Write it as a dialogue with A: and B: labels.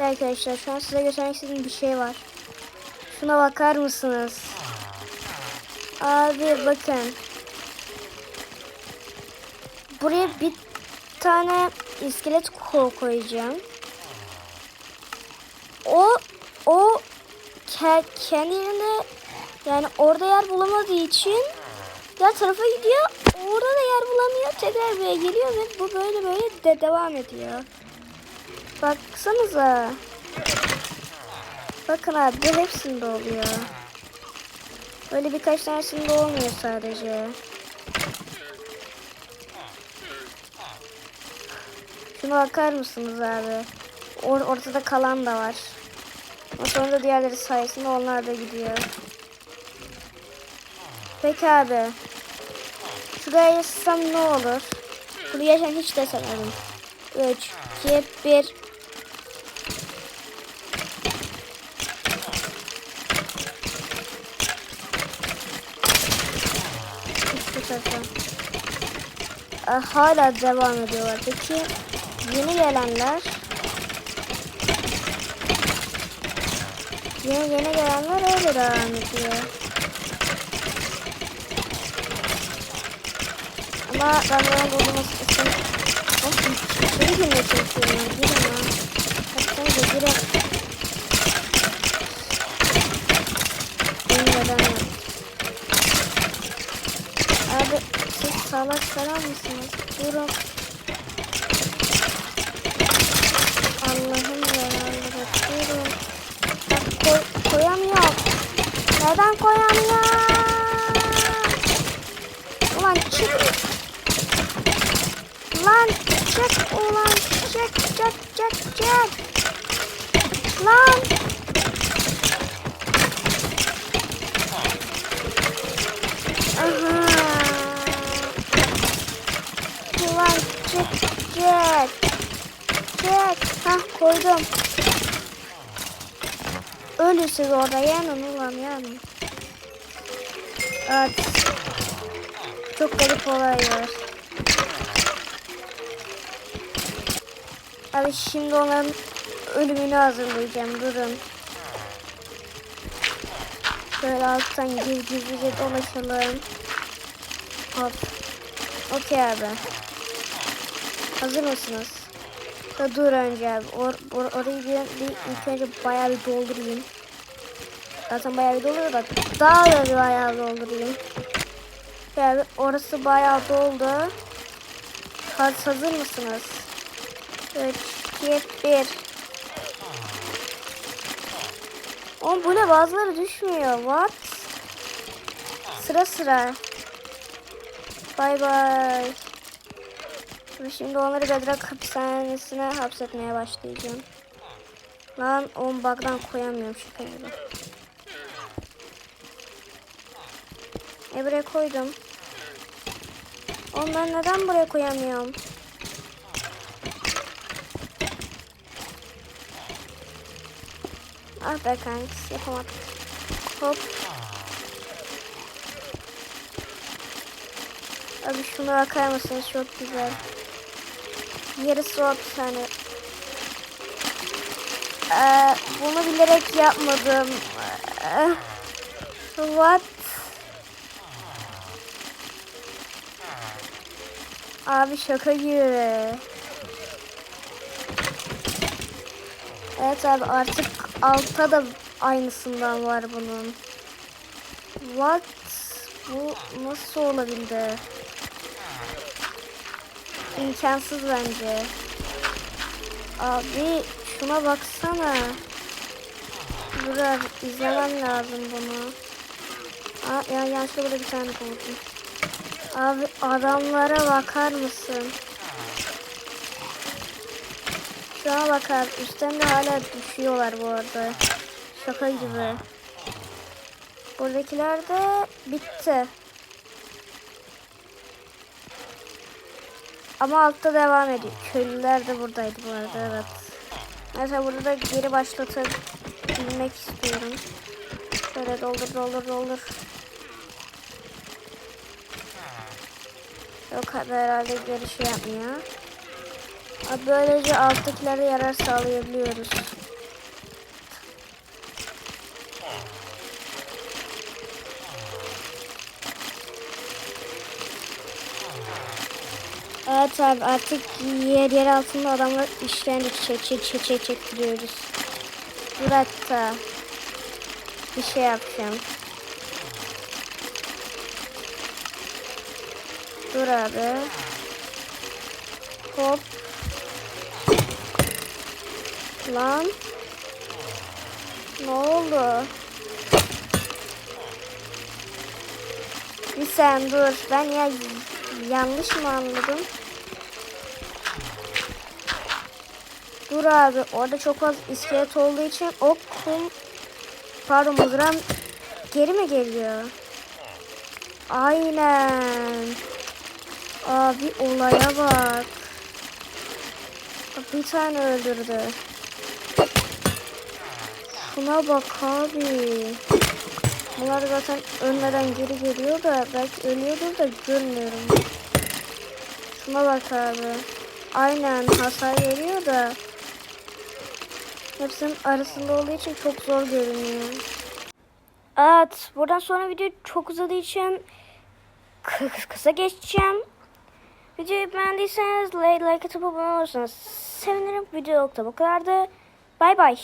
A: Arkadaşlar şu an size göstermek istediğim bir şey var. Şuna bakar mısınız? Abi bakın. Buraya bir tane iskelet ko koyacağım. O o ke kendine yani orada yer bulamadığı için diğer tarafa gidiyor. Orada da yer bulamıyor. Tekrar buraya geliyor ve bu böyle böyle de devam ediyor. Baksanıza. Bakın abi bu hepsinde oluyor. Böyle birkaç tanesinde olmuyor sadece. Şuna bakar mısınız abi? Or ortada kalan da var. Ama sonra da diğerleri sayesinde onlar da gidiyor. Peki abi. Şuraya yazsam ne olur? Bunu yaşam hiç de sanırım. 3, 2, 1. Tarafa. Aa, Hala devam ediyorlar. Peki yeni gelenler Yeni yeni gelenler öyle devam ediyor. Ama ben böyle olması için Olsun. Seni girmeye çalışıyorum. ya, Gir ama. Hadi sen de gir. Benim neden yok. Siz salak falan mısınız? Durun. Allah'ım yarabbim. Durun. Bak koy, koyamıyorum. Neden koyamıyorum? Ulan çık. Lan çık ulan çık çık çık çık. Lan. Aha. Ulan çık çık. Çık. Hah koydum. Ölüsüz orada yanın ulan yanın. Evet. Çok garip olay var. Abi şimdi onların ölümünü hazırlayacağım. Durun. Böyle alttan gizlice dolaşalım. Hop. Okey abi. Hazır mısınız? Da dur önce abi. Or, or, orayı bir, bir ilk önce bayağı bir doldurayım. Zaten bayağı bir doluyor da daha da bir bayağı doldurayım. Yani orası bayağı doldu. Hadi hazır mısınız? 3, 2, 1. Oğlum bu ne bazıları düşmüyor. What? Sıra sıra. Bay bay. Ve Şimdi onları Bedrock hapishanesine hapsetmeye başlayacağım. Lan on bug'dan koyamıyorum şaka gibi. E buraya koydum. Onları neden buraya koyamıyorum? Ah be kanks yapamadık. Hop. Abi şuna bakar mısınız? Çok güzel. Yarısı o hapishane. Ee, bunu bilerek yapmadım. Ee, what? Abi şaka gibi. Evet abi artık altta da aynısından var bunun. What? Bu nasıl olabildi? İmkansız bence. Abi şuna baksana. Dur abi izlemem lazım bunu. Aa, ya yanlışlıkla burada bir tane koydum. Abi adamlara bakar mısın? Şuna bakar. Üstten de hala düşüyorlar bu arada. Şaka gibi. Buradakiler de bitti. Ama altta devam ediyor. Köylüler de buradaydı bu arada evet. Mesela burada da geri başlatabilmek istiyorum. Şöyle doldur doldur doldur. Yok herhalde geri şey yapmıyor. Böylece alttakilere yarar sağlayabiliyoruz. Evet abi artık yer yer altında adamlar işkence çek çek çek çek çektiriyoruz. Dur hatta. Bir şey yapacağım. Dur abi. Hop. Lan. Ne oldu? Bir sen dur. Ben ya yanlış mı anladım? Dur abi. Orada çok fazla iskelet olduğu için o kum pardon mızrağım geri mi geliyor? Aynen. Abi olaya bak. Bir tane öldürdü. Şuna bak abi. Bunlar zaten ölmeden geri geliyor da belki ölüyordur da görmüyorum. Şuna bak abi. Aynen hasar veriyor da hepsinin arasında olduğu için çok zor görünüyor. Evet buradan sonra video çok uzadığı için kı- kısa geçeceğim. Videoyu beğendiyseniz like, like atıp abone olursanız sevinirim. Video yok da bu kadardı. Bay bay.